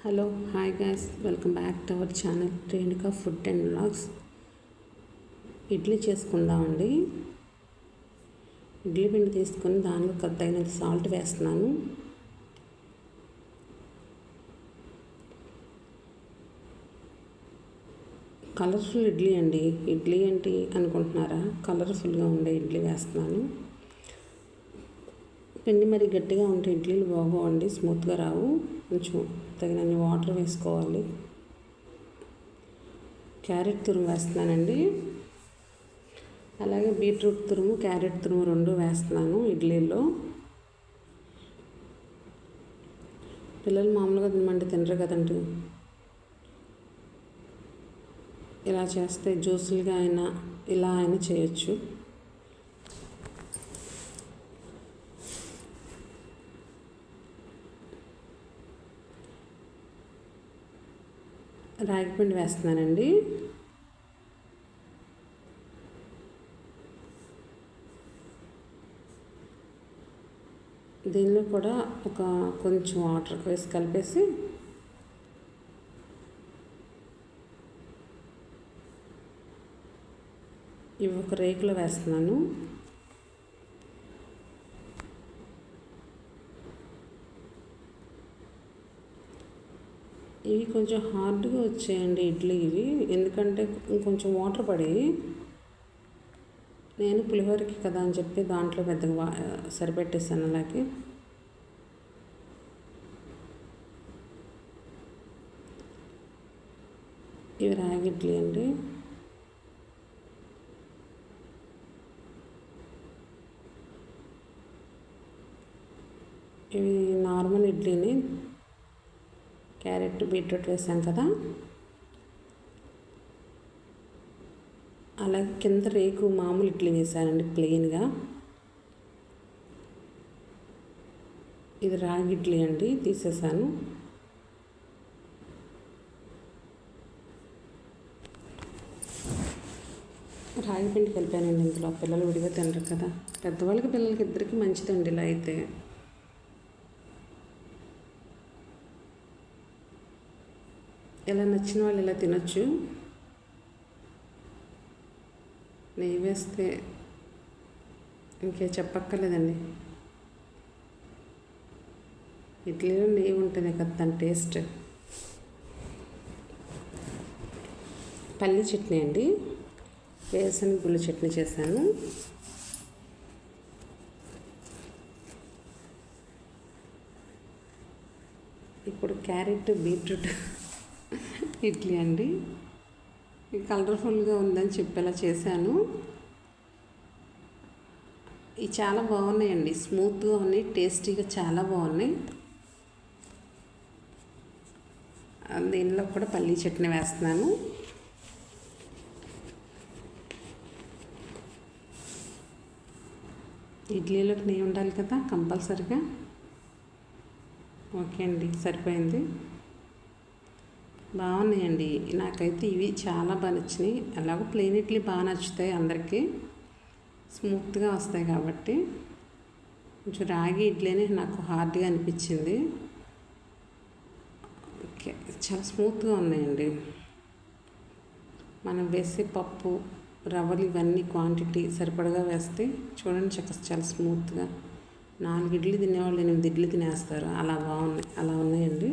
Hello hi guys. Welcome back to our channel Renuka food and blogs idli చేసుకుందామండి ఇడ్లీ పిండి తీసుకొని దానిలో తగినంత సాల్ట్ వేస్తున్నాను. కలర్ఫుల్ ఇడ్లీ అండి. ఇడ్లీ ఏంటి అనుకుంటున్నారా? కలర్ఫుల్గా ఉండే ఇడ్లీ వేస్తున్నాను. పిండి మరి గట్టిగా ఉంటే ఇడ్లీలు బాగోవండి స్మూత్గా రావు. కొంచెం తగినన్ని వాటర్ వేసుకోవాలి. క్యారెట్ తురుము వేస్తున్నానండి. అలాగే బీట్రూట్ తురుము క్యారెట్ తురుము రెండు వేస్తున్నాను ఇడ్లీలో పిల్లలు మామూలుగా తినమంటే తినరు కదండి. ఇలా చేస్తే జ్యూసులుగా అయినా ఇలా అయినా చేయొచ్చు. రాగిపిండి వేస్తున్నానండి. దీనిలో కూడా ఒక కొంచెం వాటర్ వేసి కలిపేసి ఇవి ఒక రేకులో వేస్తున్నాను. ఇవి కొంచెం హార్డ్గా వచ్చాయండి ఇడ్లీ ఇవి. ఎందుకంటే కొంచెం వాటర్ పడి నేను పులిహోరకి కదా అని చెప్పి దాంట్లో పెద్దగా సరిపెట్టేసాను అలాగే. ఇవి రాగి ఇడ్లీ అండి. ఇవి నార్మల్ ఇడ్లీని క్యారెట్ బీట్రూట్ వేసాం కదా. అలాగే కింద రేకు మామూలు ఇడ్లీ వేసానండి ప్లెయిన్గా. ఇది రాగి ఇడ్లీ అండి తీసేసాను. రాగి పిండి కలిపానండి ఇందులో పిల్లలు విడిగా తినరు కదా. పెద్దవాళ్ళకి పిల్లలకి ఇద్దరికి మంచిదండి ఇలా అయితే. ఎలా నచ్చిన వాళ్ళు ఇలా తినొచ్చు? నెయ్యి వేస్తే ఇంకే చెప్పక్కర్లేదండి. ఇడ్లీలో నెయ్యి ఉంటుంది కదా దాని టేస్ట్. పల్లి చట్నీ అండి. వేసిన గుళ్ళు చట్నీ చేశాను. ఇప్పుడు క్యారెట్ బీట్రూట్ ఇడ్లీ అండి. కలర్ఫుల్గా ఉందని చెప్పేలా చేశాను. ఇవి చాలా బాగున్నాయండి. స్మూత్గా ఉన్నాయి టేస్టీగా చాలా బాగున్నాయి. దీనిలో కూడా పల్లీ చట్నీ వేస్తున్నాను. ఇడ్లీలోకి నెయ్యి ఉండాలి కదా కంపల్సరిగా. ఓకే అండి సరిపోయింది. బాగున్నాయండి. నాకైతే ఇవి చాలా బాగా నచ్చినాయి. అలాగో ప్లెయిన్ ఇడ్లీ బాగా నచ్చుతాయి అందరికీ. స్మూత్గా వస్తాయి కాబట్టి. కొంచెం రాగి ఇడ్లీనే నాకు హార్డ్గా అనిపించింది. ఓకే చాలా స్మూత్గా ఉన్నాయండి. మనం వేసే పప్పు రవ్వలు ఇవన్నీ క్వాంటిటీ సరిపడగా వేస్తే చూడండి చక్క చాలా స్మూత్గా. నాలుగు ఇడ్లీ తినేవాళ్ళు ఎనిమిది ఇడ్లీ తినేస్తారు. అలా బాగున్నాయి అలా ఉన్నాయండి.